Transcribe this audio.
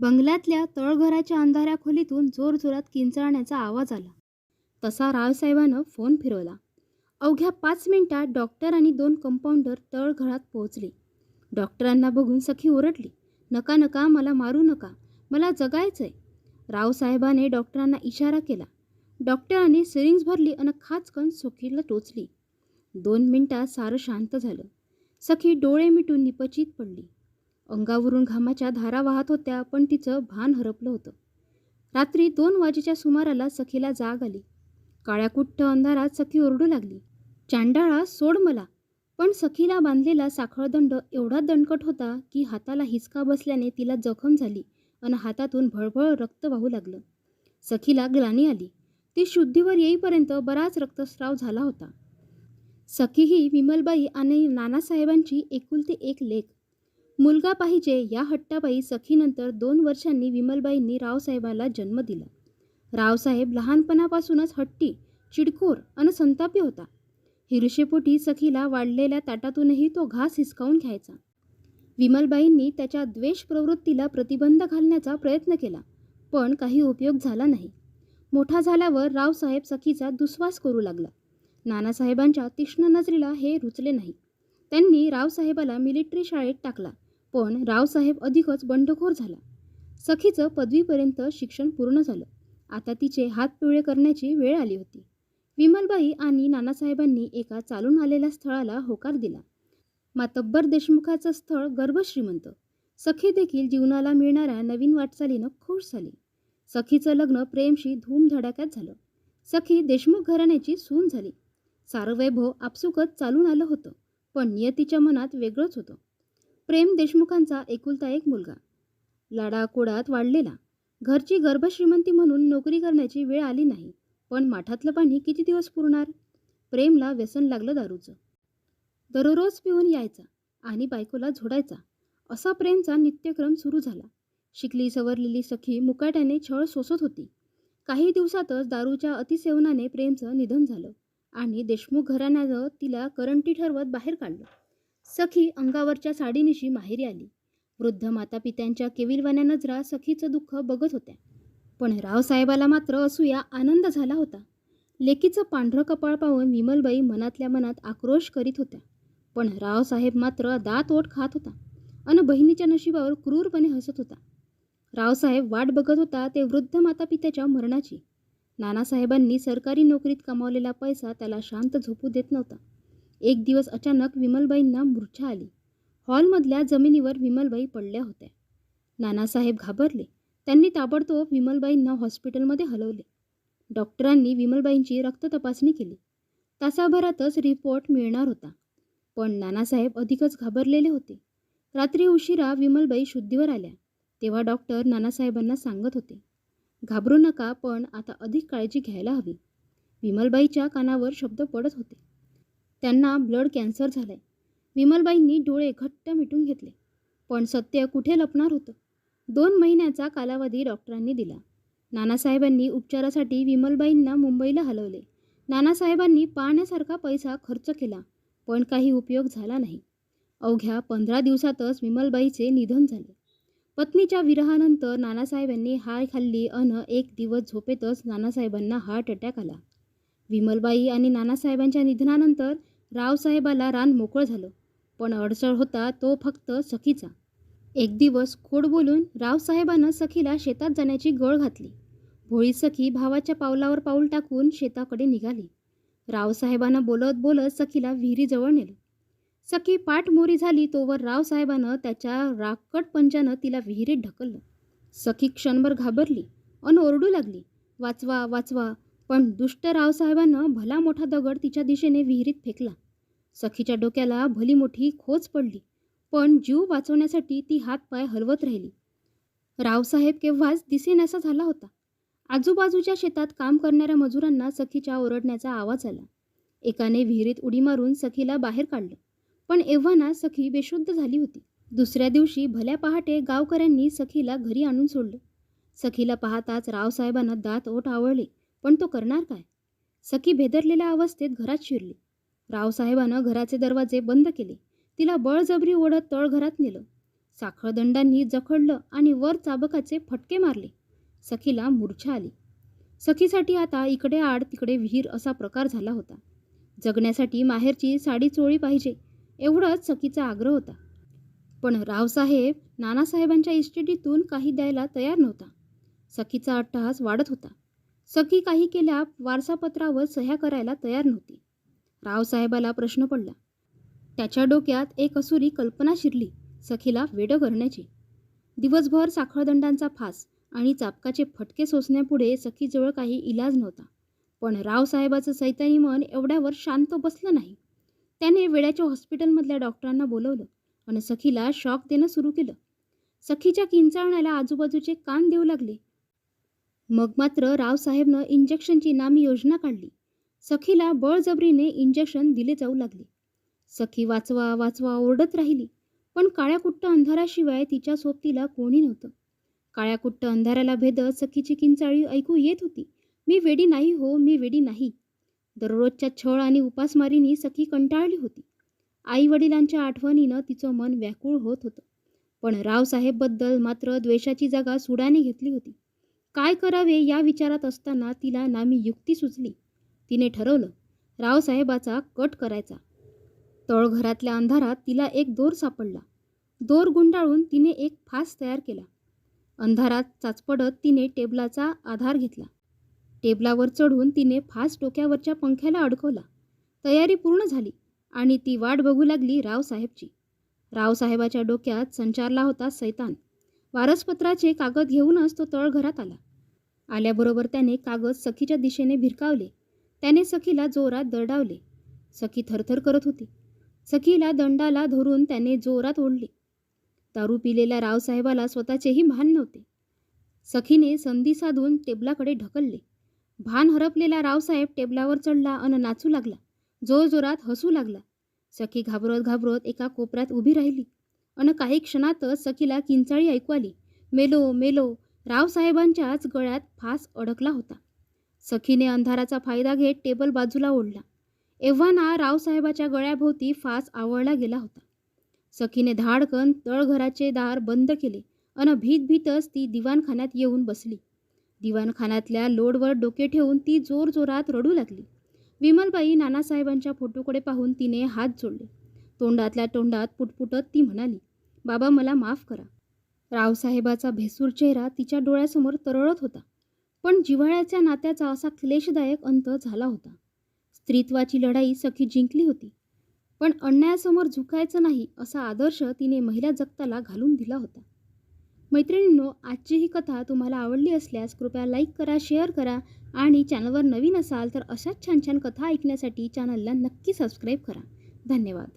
बंगल्यातल्या तळघराच्या अंधाऱ्या खोलीतून जोरजोरात किंचाळण्याचा आवाज आला. तसा रावसाहेबानं फोन फिरवला. अवघ्या पाच मिनिटात डॉक्टर आणि दोन कंपाऊंडर तळघरात पोहोचले. डॉक्टरांना बघून सखी ओरडली नका नका मला मारू नका मला जगायचंय. रावसाहेबाने डॉक्टरांना इशारा केला. डॉक्टरांनी सिरिंग्ज भरली आणि खाचकन सखीला टोचली. दोन मिनिटात सारं शांत झालं. सखी डोळे मिटून निपचित पडली. अंगावरून घामाच्या धारा वाहत होत्या पण तिचं भान हरपलं होतं. रात्री दोन वाजेच्या सुमाराला सखीला जाग आली. काळ्याकुट्ट अंधारात सखी ओरडू लागली. चांडाळा सोड मला. पण सखीला बांधलेला साखळदंड एवढा दणकट होता की हाताला हिसका बसल्याने तिला जखम झाली आणि हातातून भळभळ रक्त वाहू लागलं. सखीला ग्लानी आली. ती शुद्धीवर येईपर्यंत बराच रक्तस्राव झाला होता. सखी ही विमलबाई आणि नानासाहेबांची एकुलती एक लेख मुलगा पाहिजे या हट्टाबाई सखीनंतर दोन वर्षांनी विमलबाईंनी रावसाहेबाला जन्म दिला. रावसाहेब लहानपणापासूनच हट्टी चिडखोर आणि संतापी होता. हिरशेपोटी सखीला वाढलेल्या ताटातूनही तो घास हिसकावून घ्यायचा. विमलबाईंनी त्याच्या द्वेष प्रवृत्तीला प्रतिबंध घालण्याचा प्रयत्न केला पण काही उपयोग झाला नाही. मोठा झाल्यावर रावसाहेब सखीचा दुस्वास करू लागला. नानासाहेबांच्या तीक्ष्ण नजरेला हे रुचले नाही. त्यांनी रावसाहेबाला मिलिटरी शाळेत टाकला. पण रावसाहेब अधिकच बंडखोर झाला. सखीचं पदवीपर्यंत शिक्षण पूर्ण झालं. आता तिचे हात पिवळे करण्याची वेळ आली होती. विमलबाई आणि नानासाहेबांनी एका चालून आलेल्या स्थळाला होकार दिला. मातब्बर देशमुखाचं स्थळ गर्भश्रीमंत सखी देखील जीवनाला मिळणाऱ्या नवीन वाटचालीनं खुश झाली. सखीचं लग्न प्रेमशी धूमधडाक्यात झालं. सखी देशमुख घराण्याची सून झाली. सारं वैभव आपसुकच चालून आलं होतं पण नियतीच्या मनात वेगळंच होतं. प्रेम देशमुखांचा एकुलता एक मुलगा. लाडाकोडात वाढलेला. घरची गर्भश्रीमंती म्हणून नोकरी करण्याची वेळ आली नाही पण माठातलं पाणी किती दिवस पुरणार? प्रेमला व्यसन लागलं दारूचं. दररोज पिऊन यायचा आणि बायकोला झोडायचा असा प्रेमचा नित्यक्रम सुरू झाला. शिकली सवरलेली सखी मुकाट्याने छळ सोसत होती. काही दिवसातच दारूच्या अतिसेवनाने प्रेमचं निधन झालं आणि देशमुख घराण्यानं तिला करंटी ठरवत बाहेर काढलं. सखी अंगावरच्या साडीनिशी माहेरी आली. वृद्ध मातापित्यांच्या केविलवाण्या नजरा सखीचं दुःख बघत होत्या. पण रावसाहेबाला मात्र असूया आनंद झाला होता. लेकीचं पांढरं कपाळ पाहून विमलबाई मनातल्या मनात आक्रोश करीत होत्या. पण रावसाहेब मात्र दात ओठ खात होता अन बहिणीच्या नशिबावर क्रूरपणे हसत होता. रावसाहेब वाट बघत होता ते वृद्ध मातापित्याच्या मरणाची. नानासाहेबांनी सरकारी नोकरीत कमावलेला पैसा त्याला शांत झोपू देत नव्हता. एक दिवस अचानक विमलबाईंना मूर्छा आली. हॉलमधल्या जमिनीवर विमलबाई पडल्या होत्या. नानासाहेब घाबरले. त्यांनी ताबडतोब विमलबाईंना हॉस्पिटलमध्ये हलवले. डॉक्टरांनी विमलबाईंची रक्त तपासणी केली. तासाभरातच रिपोर्ट मिळणार होता. पण नानासाहेब अधिकच घाबरलेले होते. रात्री उशिरा विमलबाई शुद्धीवर आल्या. तेव्हा डॉक्टर नानासाहेबांना सांगत होते घाबरू नका पण आता अधिक काळजी घ्यायला हवी. विमलबाईच्या कानावर शब्द पडत होते. त्यांना ब्लड कॅन्सर झालाय. विमलबाईंनी डोळे घट्ट मिटून घेतले. पण सत्य कुठे लपणार होतं? दोन महिन्याचा कालावधी डॉक्टरांनी दिला. नानासाहेबांनी उपचारासाठी विमलबाईंना मुंबईला हलवले. नानासाहेबांनी पाहण्यासारखा पैसा खर्च केला पण काही उपयोग झाला नाही. अवघ्या पंधरा दिवसातच विमलबाईचे निधन झाले. पत्नीच्या विरहानंतर नानासाहेबांनी हाय खाल्ली अन एक दिवस झोपेतच नानासाहेबांना हार्ट अटॅक आला. विमलबाई आणि नानासाहेबांच्या निधनानंतर रावसाहेबाला रान मोकळं झालं. पण अडचण होता तो फक्त सखीचा. एक दिवस खोड बोलून रावसाहेबानं सखीला शेतात जाण्याची गळ घातली. भोळी सखी भावाच्या पावलावर पाऊल टाकून शेताकडे निघाली. रावसाहेबानं बोलत बोलत सखीला विहिरीजवळ नेलं. सखी पाठमोरी झाली तोवर रावसाहेबानं त्याच्या राकट पंजानं तिला विहिरीत ढकललं. सखी क्षणभर घाबरली अन ओरडू लागली. वाचवा वाचवा पण दुष्ट रावसाहेबानं भला मोठा दगड तिच्या दिशेने विहिरीत फेकला. सखीच्या डोक्याला भली मोठी खोच पडली पण जीव वाचवण्यासाठी ती हात पाय हलवत राहिली. रावसाहेब केव्हाच दिसेनासा झाला होता. आजूबाजूच्या शेतात काम करणाऱ्या मजुरांना सखीच्या ओरडण्याचा आवाज आला. एकाने विहिरीत उडी मारून सखीला बाहेर काढलं पण एव्हाना सखी बेशुद्ध झाली होती. दुसऱ्या दिवशी भल्या पहाटे गावकऱ्यांनी सखीला घरी आणून सोडलं. सखीला पाहताच रावसाहेबांना दात ओठ आवळले. पण तो करणार काय? सखी भेदरलेल्या अवस्थेत घरात शिरली. रावसाहेबानं घराचे दरवाजे बंद केले. तिला बळजबरी ओढत तळघरात नेलं. साखळदंडांनी जखडलं आणि वर चाबकाचे फटके मारले. सखीला मूर्छा आली. सखीसाठी आता इकडे आड तिकडे विहीर असा प्रकार झाला होता. जगण्यासाठी माहेरची साडी चोळी पाहिजे एवढाच सखीचा आग्रह होता. पण रावसाहेब नानासाहेबांच्या इस्टेटीतून काही द्यायला तयार नव्हता. सखीचा अट्टहास वाढत होता. सखी काही केल्या वारसापत्रावर सह्या करायला तयार नव्हती. रावसाहेबाला प्रश्न पडला. त्याच्या डोक्यात एक असुरी कल्पना शिरली सखीला वेडं करण्याची दिवसभर साखळदंडांचा फास आणि चापकाचे फटके सोसण्यापुढे सखीजवळ काही इलाज नव्हता. पण रावसाहेबाचं सैतानी मन एवढ्यावर शांत बसलं नाही. त्याने वेड्याच्या हॉस्पिटलमधल्या डॉक्टरांना बोलवलं आणि सखीला शॉक देणं सुरू केलं. सखीच्या किंचाळण्याला आजूबाजूचे कान देऊ लागले. मग मात्र रावसाहेबनं इंजेक्शनची नामी योजना काढली. सखीला बळजबरीने इंजेक्शन दिले जाऊ लागले. सखी वाचवा वाचवा ओरडत राहिली पण काळ्याकुट्ट अंधाराशिवाय तिच्या सोबतीला कोणी नव्हतं. काळ्याकुट्ट अंधाराला भेदत सखीची किंचाळी ऐकू येत होती मी वेडी नाही हो मी वेडी नाही. दररोजच्या छळ आणि उपासमारीनी सखी कंटाळली होती. आई वडिलांच्या आठवणीनं तिचं मन व्याकुळ होत होतं. पण रावसाहेबबद्दल मात्र द्वेषाची जागा सुडाने घेतली होती. काय करावे या विचारात असताना तिला नामी युक्ती सुचली. तिने ठरवलं रावसाहेबाचा कट करायचा. तळघरातल्या अंधारात तिला एक दोर सापडला. दोर गुंडाळून तिने एक फास तयार केला. अंधारात चाचपडत तिने टेबलाचा आधार घेतला. टेबलावर चढून तिने फास डोक्यावरच्या पंख्याला अडकवला. तयारी पूर्ण झाली आणि ती वाट बघू लागली रावसाहेबची. रावसाहेबाच्या डोक्यात संचारला होता सैतान. वारसपत्राचे कागद घेऊनच तो तळघरात आला. आल्याबरोबर त्याने कागद सखीच्या दिशेने भिरकावले. त्याने सखीला जोरात दरडावले. सखी थरथर करत होती. सखीला दंडाला धरून त्याने जोरात ओढले. दारू पिलेल्या रावसाहेबाला स्वतःचेही भान नव्हते. सखीने संधी साधून टेबलाकडे ढकलले. भान हरपलेला रावसाहेब टेबलावर चढला अन नाचू लागला. जोरजोरात हसू लागला. सखी घाबरत घाबरत एका कोपऱ्यात उभी राहिली. अन काही क्षणातच सखीला किंचाळी ऐकू आली. मेलो मेलो रावसाहेबांच्याच गळ्यात फास अडकला होता. सखीने अंधाराचा फायदा घेत टेबल बाजूला ओढला. एव्हाना रावसाहेबाच्या गळ्याभोवती फास आवळला गेला होता. सखीने धाडकन तळघराचे दार बंद केले अन भीत भीतच ती दिवाणखान्यात येऊन बसली. दिवाणखान्यातल्या लोडवर डोके ठेवून ती जोरजोरात रडू लागली. विमलबाई नानासाहेबांच्या फोटोकडे पाहून तिने हात जोडले. तोंडातल्या तोंडात पुटपुटत ती म्हणाली बाबा मला माफ करा. रावसाहेबाचा भेसूर चेहरा तिच्या डोळ्यासमोर तरळत होता. पण जिव्हाळ्याच्या नात्याचा असा क्लेशदायक अंत झाला होता. स्त्रीत्वाची लढाई सखी जिंकली होती. पण अन्यायासमोर झुकायचं नाही असा आदर्श तिने महिला जगताला घालून दिला होता. मैत्रिणींनो आजची ही कथा तुम्हाला आवडली असल्यास कृपया लाईक करा शेअर करा आणि चॅनलवर नवीन असाल तर अशाच छान छान कथा ऐकण्यासाठी चॅनलला नक्की सबस्क्राईब करा. धन्यवाद.